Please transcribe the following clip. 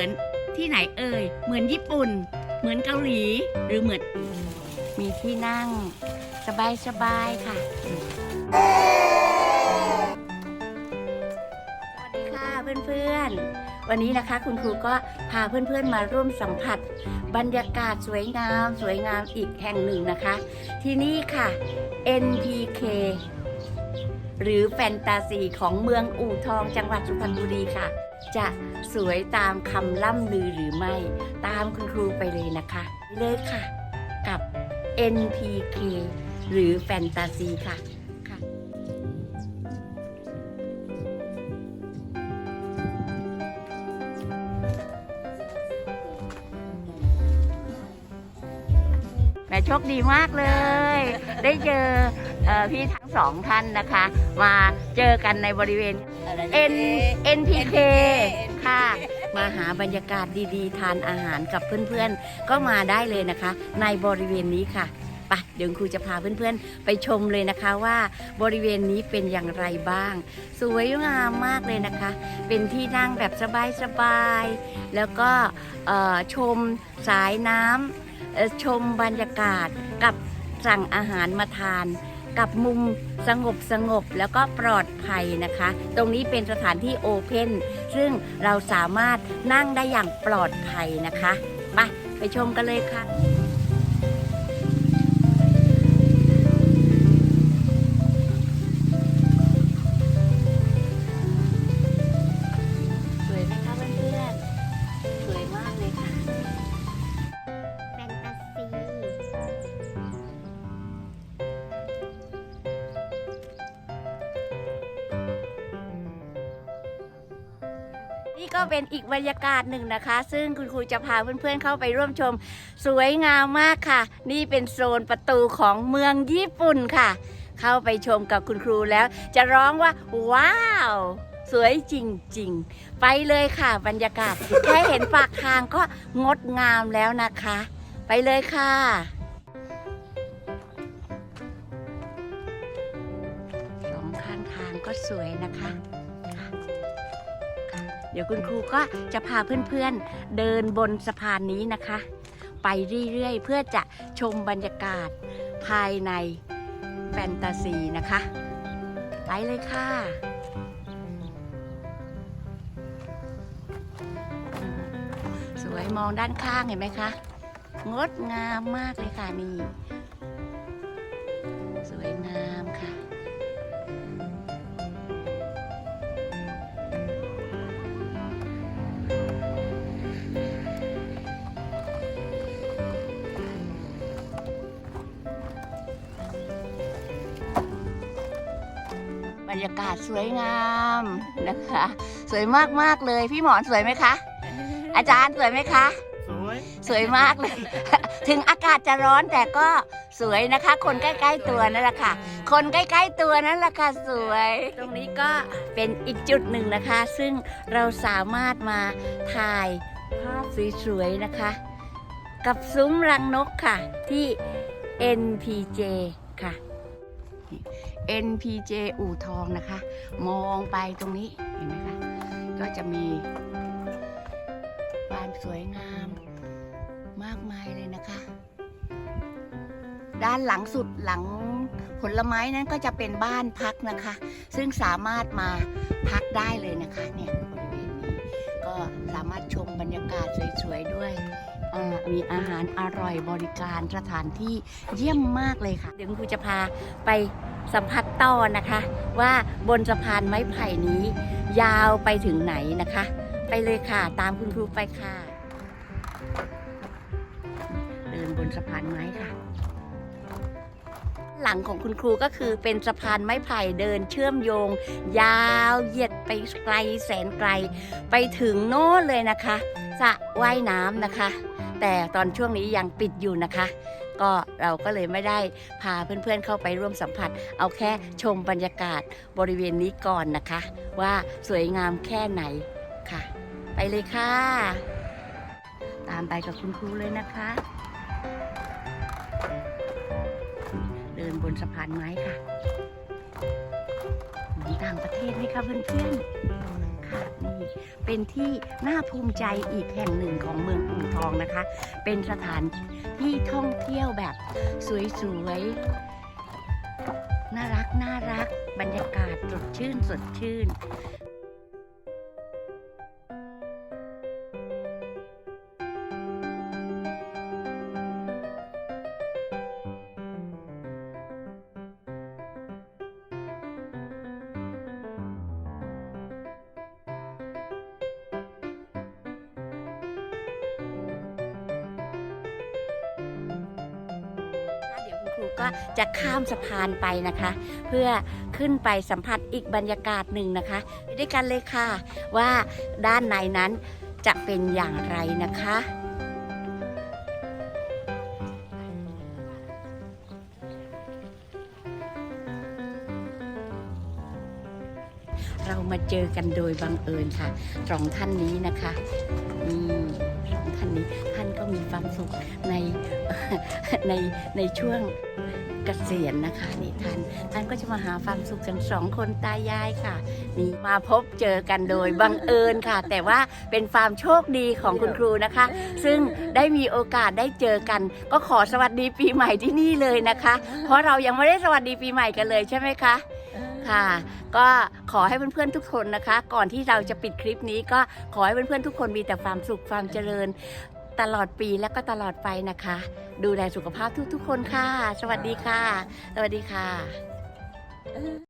มือนที่ไหนเอ่ย เหมือนญี่ปุ่น เหมือนเกาหลี หรือเหมือน มีที่นั่ง สบายๆค่ะ สวัสดีค่ะเพื่อนๆ วันนี้นะคะคุณครูก็พาเพื่อนๆมาร่วมสัมผัส บรรยากาศสวยงาม สวยงามอีกแห่งหนึ่งนะคะ ที่นี่ค่ะ NPK หรือแฟนตาซีของเมืองอู่ทองจังหวัดสุพรรณบุรีค่ะ จะสวยตามคำล่ำลือหรือไม่ ตามคุณครูไปเลยนะคะไปเลยค่ะ กับ NPK หรือแฟนตาซีค่ะค่ะแหมโชคดีมากเลย ได้เจอ พี่ทั้งสองท่านนะคะ มาเจอกันในบริเวณ N NPK ค่ะ มาหาบรรยากาศดีๆ ทานอาหารกับเพื่อนๆ ก็มาได้เลยนะคะ ในบริเวณนี้ค่ะไปเดี๋ยวครูจะพาเพื่อนๆ ไปชมเลยนะคะว่าบริเวณนี้เป็นอย่างไรบ้าง สวยงามมากเลยนะคะ เป็นที่นั่งแบบสบายๆ แล้วก็เอ่อชมสายน้ำเอ่อชมบรรยากาศกับสั่งอาหารมาทาน กับมุมสงบสงบแล้วก็ปลอดภัยนะคะ ตรงนี้เป็นสถานที่โอเพนซึ่งเราสามารถนั่งได้อย่างปลอดภัยนะคะ มาไปชมกันเลยค่ะ ก็เป็นอีกบรรยากาศหนึ่งนะคะ ซึ่งคุณครูจะพาเพื่อนๆเข้าไปร่วมชม สวยงามมากค่ะ นี่เป็นโซนประตูของเมืองญี่ปุ่นค่ะ เข้าไปชมกับคุณครูแล้ว จะร้องว่า ว้าว สวยจริงๆ ไปเลยค่ะบรรยากาศ แค่เห็นปากทางก็งดงามแล้วนะคะ ไปเลยค่ะสองข้างทางก็สวยนะคะค่ะค่ะ เดี๋ยวคุณครูก็จะพาเพื่อนๆเดินบนสะพานนี้นะคะ ไปเรื่อยๆ เพื่อจะชมบรรยากาศภายในแฟนตาซีนะคะ ไปเลยค่ะสวยมองด้านข้างเห็นไหมคะ งดงามมากเลยค่ะนี่ บรรยากาศสวยงามนะคะ สวยมากๆเลยพี่หมอนสวยไหมคะ อาจารย์สวยไหมคะ สวย สวยมากเลย ถึงอากาศจะร้อนแต่ก็สวยนะคะ คนใกล้ๆตัวนั่นแหละค่ะ คนใกล้ๆตัวนั่นแหละค่ะสวย ตรงนี้ก็เป็นอีกจุดหนึ่งนะคะ ซึ่งเราสามารถมาถ่ายภาพสวยๆนะคะ กับซุ้มรังนกค่ะที่ NPJ ค่ะ NPJ อู่ทองนะคะ มองไปตรงนี้เห็นไหมคะ ก็จะมีบ้านสวยงามมากมายเลยนะคะ ด้านหลังสุดหลังผลไม้นั้นก็จะเป็นบ้านพักนะคะ ซึ่งสามารถมาพักได้เลยนะคะเนี่ยบริเวณนี้ก็สามารถชมบรรยากาศสวยๆด้วย มีอาหารอร่อยบริการสถานที่เยี่ยมมากเลยค่ะ เดี๋ยวคุณครูจะพาไปสัมผัสต่อนะคะ ว่าบนสะพานไม้ไผ่นี้ ยาวไปถึงไหนนะคะ ไปเลยค่ะตามคุณครูไปค่ะ เดินบนสะพานไม้ค่ะ หลังของคุณครูก็คือเป็นสะพานไม้ไผ่เดินเชื่อมโยง ยาวเหยียดไปไกลแสนไกล ไปถึงโน้นเลยนะคะสระว่ายน้ำนะคะ แต่ตอนช่วงนี้ยังปิดอยู่นะคะ ก็เราก็เลยไม่ได้พาเพื่อนๆเข้าไปร่วมสัมผัส เอาแค่ชมบรรยากาศบริเวณนี้ก่อนนะคะ ว่าสวยงามแค่ไหนค่ะ ไปเลยค่ะ ตามไปกับคุณครูเลยนะคะ เดินบนสะพานไม้ค่ะเหมือนต่างประเทศไหมคะเพื่อนๆ เป็นที่น่าภูมิใจอีกแห่งหนึ่งของเมืองอู่ทองนะคะ เป็นสถานที่ท่องเที่ยวแบบสวยๆ น่ารักน่ารัก บรรยากาศสดชื่นสดชื่น ก็จะข้ามสะพานไปนะคะ เพื่อขึ้นไปสัมผัสอีกบรรยากาศหนึ่งนะคะไปด้วยกันเลยค่ะ ว่าด้านในนั้นจะเป็นอย่างไรนะคะเรามาเจอกันโดยบังเอิญค่ะสองท่านนี้นะคะ อืมสองท่านนี้ มีความสุขในในในช่วงเกษียณนะคะนี่ท่านท่านก็จะมาหาความสุขกันสองคนตายายค่ะ นี่มาพบเจอกันโดยบังเอิญค่ะ แต่ว่าเป็นความโชคดีของคุณครูนะคะ ซึ่งได้มีโอกาสได้เจอกัน ก็ขอสวัสดีปีใหม่ที่นี่เลยนะคะ เพราะเรายังไม่ได้สวัสดีปีใหม่กันเลยใช่ไหมคะค่ะก็ขอให้เพื่อนๆทุกคนนะคะ ก่อนที่เราจะปิดคลิปนี้ก็ขอให้เพื่อนๆทุกคนมีแต่ความสุขความเจริญ ตลอดปีและก็ตลอดไปนะคะ ดูแลสุขภาพทุกๆคนค่ะ สวัสดีค่ะ สวัสดีค่ะ